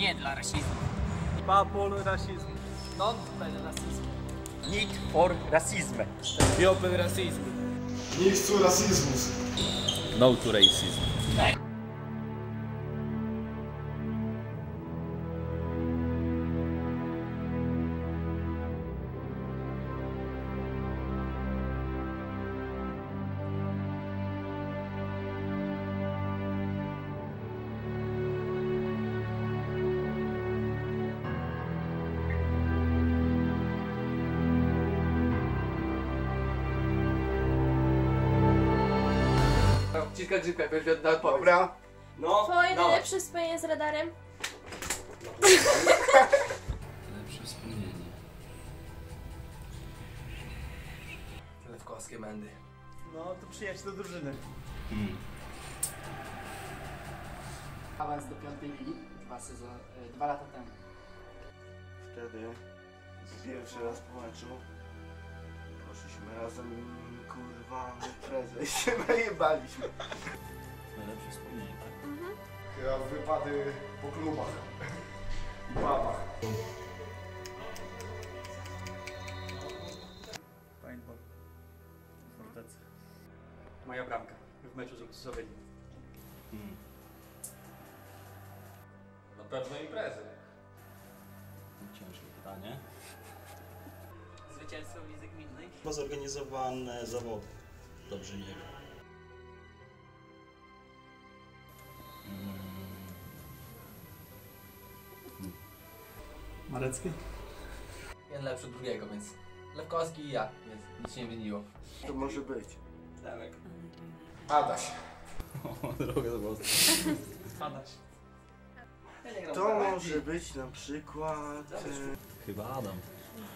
Nie dla rasizmu. Papol rasizmu. Non per rasizmu. Nikt for rasizmę. Biopen rasizmu. Nichts zu Rassismus. No to racism. Ciska grzybka, jakoś oddał odpowiedź. Dobra. No, Twoje najlepsze wspomnienie z radarem? Lepsze wspomnienie. Lewkowskie mędy. No to przyjedź do drużyny. Hmm. Awans do piątej ligi dwa, sezon, e, dwa lata temu. Wtedy pierwszy raz po meczu poszliśmy razem kurwa imprezę i się najebaliśmy. Najlepsze wspomnienie, tak? Ja wypady po klubach i pubach. Paintball. Fortecy. Moja bramka w meczu z Luksusowymi. Hmm. Na pewno imprezy. Ciężkie pytanie. Zwycięzcą Lizy Gminnej. Chyba zorganizowane zawody. Dobrze nie wiem. Marecki? Jeden lepszy od drugiego, więc Lewkowski i ja, więc nic się nie wymieniło. To może być. Lemek. Adaś. O, do głosu. Adaś. Ja To może być na przykład... e, Chyba Adam.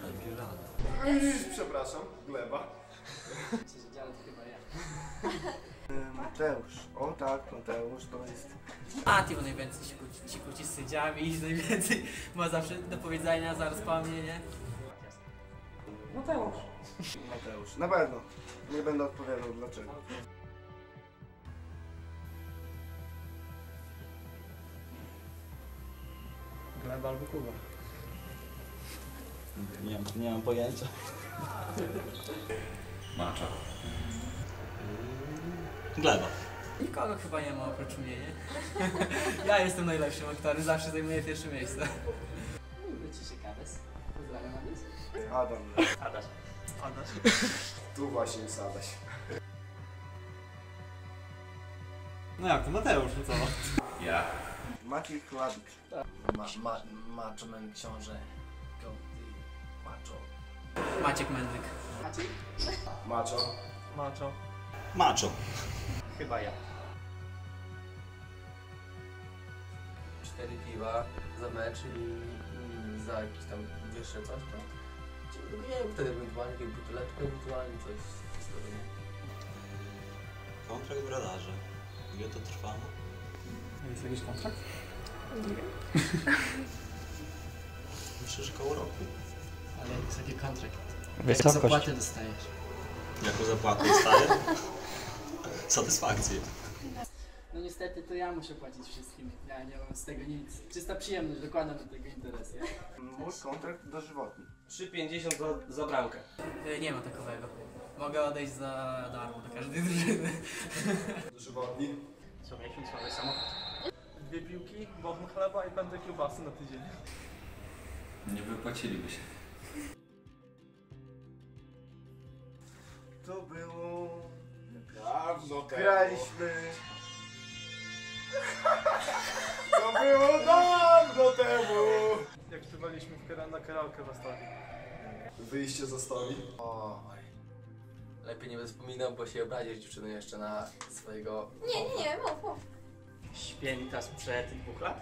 Najpierw Adam. Przepraszam, gleba. To chyba ja. Mateusz. O tak, Mateusz to jest... A, ty najwięcej się kłóci, się kłóci z sędziami i najwięcej ma zawsze do powiedzenia, zaraz mnie, nie? Mateusz. Na pewno. Nie będę odpowiadał dlaczego. Gleba albo Kuba. Nie mam, nie mam pojęcia. Macza. Gleba. Nikogo chyba nie ma oprócz mnie, nie? ja jestem najlepszym aktorem, zawsze zajmuję pierwsze miejsce. Ci. Pozdrawiam Adis. Adam. Adaś. Adaś. Tu właśnie jest Adaś. No jak to Mateusz, no co? Ja. Maciej Kładicz. Ma, ma, man książę. Maciek Mędryk. Maciej? Macho. Macho. Macho. Chyba ja. Cztery piwa za mecz i za jakieś tam wyższe coś to. Czyli Nie wiem, wtedy ewentualnie jakieś buteleczkę, ewentualnie coś w historii, nie? Kontrakt w radarze. Ile to trwało? Jest jakiś kontrakt? Myślę, że koło roku. Ale jest taki kontrakt. Wysokość. Zapłatę dostajesz. Jaką zapłatę dostaję? Satysfakcję. No niestety to ja muszę płacić wszystkim. Ja nie mam z tego nic. Czysta przyjemność, dokładam do tego interes. nie? Mój kontrakt dożywotni. 3,50 za, za bramkę. Y, Nie ma takowego. Mogę odejść za darmo do każdej drużyny. Dożywotni. Co miesiąc mamy samochód. Dwie piłki, bochon chleba i będę kiełbasy na tydzień. Nie wypłaciliby się. To było... Dawno Graliśmy... To było dawno temu! Jak śpiewaliśmy w na karaoke w Astorii. Wyjście ze stołu. Oj. Lepiej nie będę wspominał, bo się obrazisz dziewczyny jeszcze na swojego... Nie, nie, nie, mów, mów. Święta sprzed dwóch lat.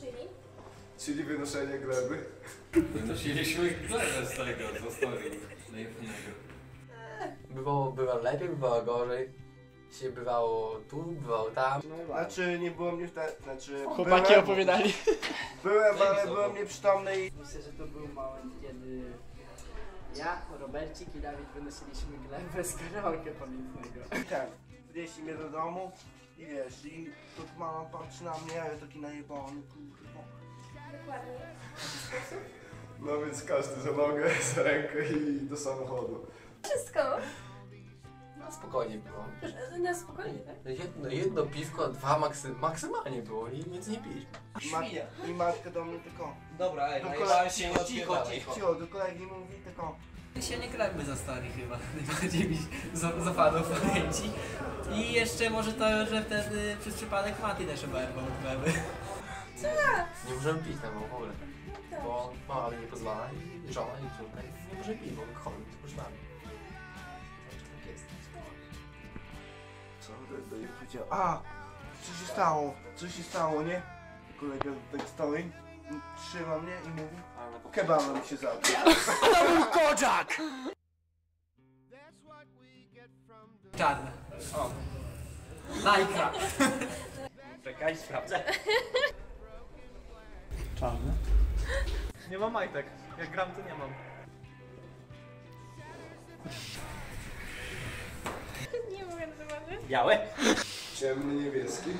Czyli? Czyli wynoszenie gleby. Wynosiliśmy glebę z tego, z historii. Najpewnego. Bywało, bywało lepiej, bywało gorzej. Się bywało tu, bywało tam. Znaczy nie było mnie wtedy... Znaczy... Chłopaki byłem, opowiadali. Byłem, ale byłem nieprzytomny i... Myślę, że to był moment, kiedy ja, Robercik i Dawid wynosiliśmy glebę z karaoke pamiętnego. ten. Wnieśli mnie do domu I wiesz, i to mama patrzy na mnie, a ja taki najebany, kurwa. Dokładnie. No więc każdy za nogę, za rękę i do samochodu. Wszystko. No spokojnie było. No spokojnie, tak? No Jedno, jedno piwko, dwa maksy, maksymalnie było i nic nie piliśmy. I, ma, I matka do mnie tylko, Dobra, ej, Do najebałem się, nie Cicho, odpierdalaj. cicho. cicho, do kolegi mówi tylko, się nie grajmy za stary chyba. Najbardziej mi za- zapadło w pamięci. I jeszcze może to, że wtedy przez przypadek Mati też oberwał odbyły. Nie możemy pić tam w ogóle. Tak. Bo mama mi nie pozwala i żona i córka i nie może pić, bo chodzą tylko z nami. Powiedział, a, co się stało, co się stało, nie? Kolega tak stoi, trzyma mnie i mówi, kebabem się zabił. Czarne. O. Lajka. Czekaj, sprawdzę. Czarny? Nie mam majtek. Jak gram, to nie mam. Nie mogę na zobaczyć. Białe? Ciemny niebieski.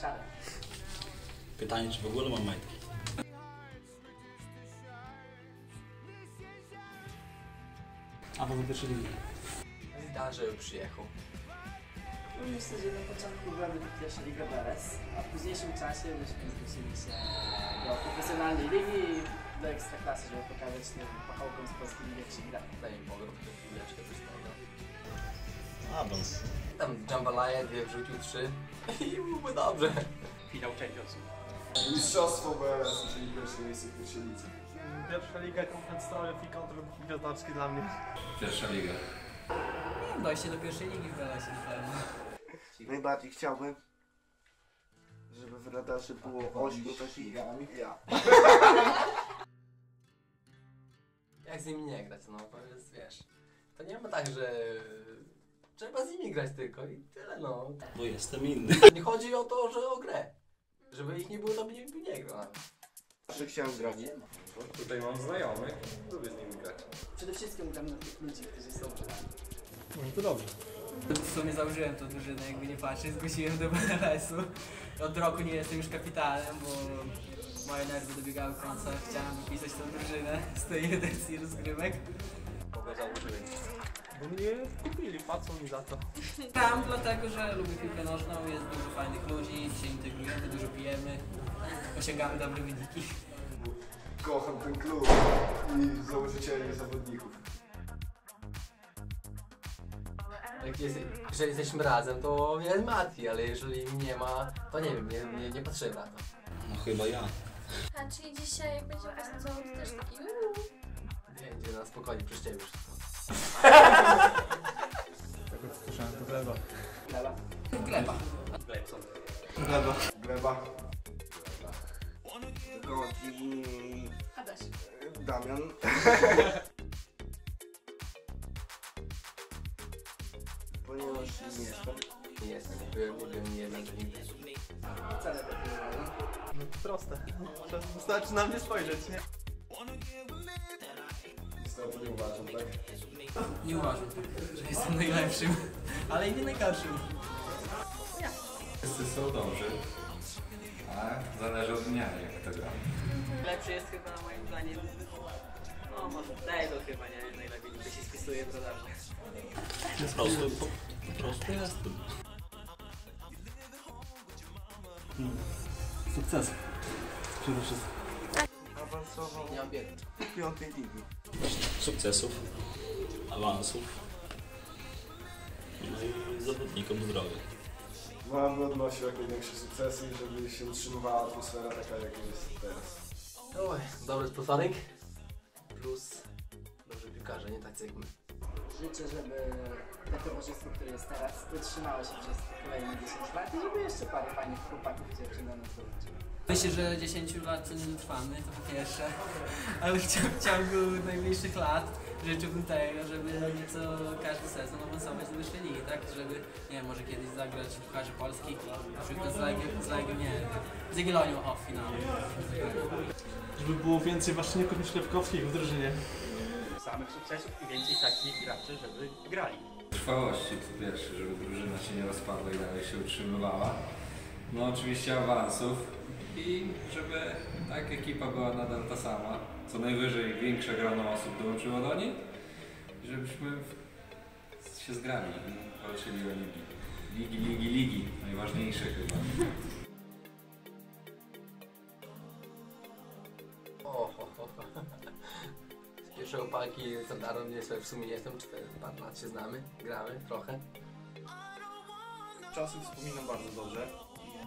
Czarne. Pytanie, czy w ogóle mam majtki? A poza pierwszy. Zidane, żeby przyjechał. Myślę, że na początku byłaby pierwsza Liga BLS, a w późniejszym czasie byśmy zwrócili się do profesjonalnej ligi i do ekstraklasy, żeby pokazać tym pachołkom z polskiej ligi, jak się gra. Daj mi pogrób, chwileczkę coś tego. Awans. Tam Jambalaya dwie wrzucił trzy i byłby dobrze. Finał Champions. Mistrzostwo BLS, czyli pierwsze miejsce w pierwszej lidze. Pierwsza liga, Story i kontr gwiazdaczki dla mnie. Pierwsza liga. Dojście do pierwszej ligi w pewno. Najbardziej chciałbym, żeby w radarze było 8 takich jak ja. Jak z nimi nie grać, no to jest, wiesz. To nie ma tak, że trzeba z nimi grać tylko i tyle, no. Bo jestem inny. Nie chodzi o to, że o grę. Żeby ich nie było, to by nie, by nie grał. Zawsze chciałem grać. Tutaj mam znajomych, lubię z nimi grać. Przede wszystkim gram na tych ludzi, którzy są Może to dobrze. W sumie założyłem tą drużynę, jakby nie patrzeć, zgłosiłem do BLS-u. Od roku nie jestem już kapitanem, bo moje nerwy dobiegały końca. Chciałem wypisać tą drużynę z tej edycji rozgrywek. Kogo założyłem? Bo mnie kupili, płacą mi za to. Tam dlatego, że lubię piłkę nożną, jest dużo fajnych ludzi, się integrujemy, dużo pijemy, osiągamy dobre wyniki. Kocham ten klub i założycieli zawodników. Jak jest, jeżeli jesteśmy razem, to jest Mati, ale jeżeli nie ma, to nie wiem, nie, nie, nie patrzymy na to. No chyba ja. A czyli dzisiaj jak będzie to też taki. Będzie na spokojnie przez ciebie wszystko. Słyszałem to gleba. Gleba. Gleba. Gleba. Gleba. Adaś. Damian. Ponieważ nie jestem. Nie jestem, nie byłem, nie nigdy. Wcale tak nie było. No to proste. Wystarczy na mnie spojrzeć, nie? Niestety nie uważam, tak? Nie uważam, że jestem najlepszym, ale i nie najgorszym. Wszyscy są dobrzy. A zależy od dnia, jak to gra. Lepszy jest chyba moim zdaniem. No może Dejdo chyba, nie? Najlepiej niby się spisuje w radarze. Po prostu, po, po prostu jestem. Sukces. Przede wszystkim. Awansował Nie mam piątej ligi. Sukcesów, awansów. No i zawodnikom zdrowia. Mam by odnosił jak największe sukcesy i żeby się utrzymywała atmosfera taka, jak jest teraz. Oj, dobry sponsoring. Plus dobrzy piłkarze, nie tacy jak my. Życzę, żeby to towarzystwo, które jest teraz, utrzymało się przez kolejne 10 lat i żeby jeszcze parę fajnych chłopaków i dziewczyn do nas dołączyło. Myślę, że 10 lat to nie dotrwamy, to po pierwsze, ale w ciągu, w ciągu najbliższych lat życzyłbym tego, żeby nieco każdy sezon awansować do wyższej ligi, tak? Żeby, nie wiem, może kiedyś zagrać w Pucharze Polski, na przykład z Legią, z Legią nie wiem, z Jagiellonią, o, w finale. Żeby było więcej Waszczyników niż Lewkowskich w drużynie. Samych sukcesów i więcej takich graczy, żeby grali. Trwałości po pierwsze, żeby drużyna się nie rozpadła i dalej się utrzymywała. No oczywiście awansów i żeby tak ekipa była nadal ta sama. Co najwyżej większa grona osób dołączyła do niej. I żebyśmy się zgrali i walczyli o ligi. Ligi, ligi, ligi. Najważniejsze chyba. O, ho. Z pierwszej opalki z Darą nie w sumie nie jestem, 4 parę lat się znamy, gramy trochę. Czasy wspominam bardzo dobrze.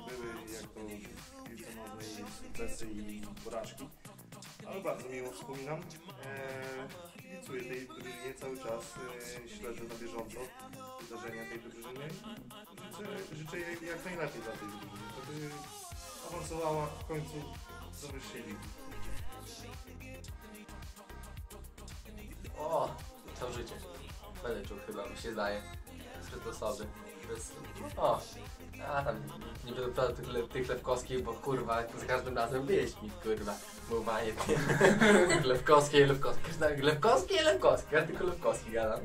Były jak to w piłce nożnej sukcesy i porażki. Ale bardzo miło wspominam. Eee, tej drużynie cały czas. Eee, śledzę na bieżąco wydarzenia tej drużyny. Życzę, życzę jej jak najlepiej dla tej drużyny, żeby awansowała w końcu do wyższej ligi. O, to życie. Będę czuł chyba, mi się zdaje. Wśród osoby. O, a tam nie będę prawda tych, le- tych lewkowskich, bo kurwa, za każdym razem wyjeźdź mi, kurwa. Mówanie Lewkowskie, lewkowskie. Każda- Lewkowskie, lewkowskie. Ja tylko lewkowski gadam.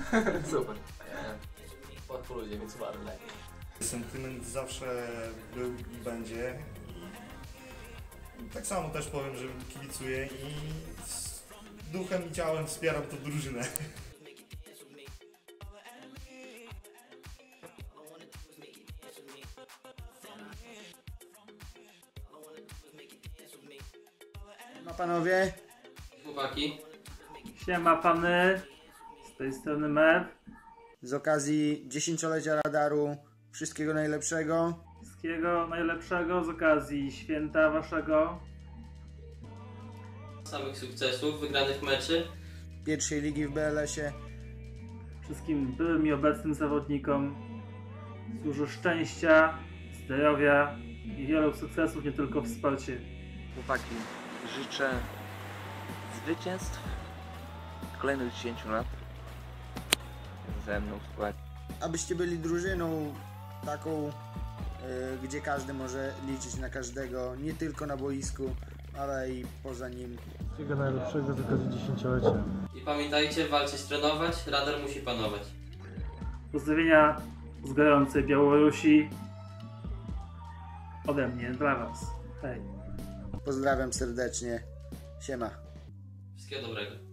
Super. Po, po ludzie, więc uważam lepiej. Sentyment zawsze był i będzie. Tak samo też powiem, że kibicuję i z duchem i ciałem wspieram tę drużynę. Panowie, Chłopaki. Siema pany, z tej strony Mew. z okazji dziesięciolecia radaru wszystkiego najlepszego. Wszystkiego najlepszego z okazji święta waszego. Samych sukcesów, wygranych meczy. Pierwszej ligi w BLS-ie. Wszystkim byłym i obecnym zawodnikom dużo szczęścia, zdrowia i wielu sukcesów nie tylko w sporcie. Chłopaki, życzę zwycięstw kolejnych 10 lat ze mną w składzie. Abyście byli drużyną taką, y, gdzie każdy może liczyć na każdego, nie tylko na boisku, ale i poza nim. Wszystkiego najlepszego z okazji dziesięciolecia. I pamiętajcie, walczyć, trenować, radar musi panować. Pozdrowienia z gorącej Białorusi ode mnie dla was. Hej. Pozdrawiam serdecznie. Siema. Wszystkiego dobrego.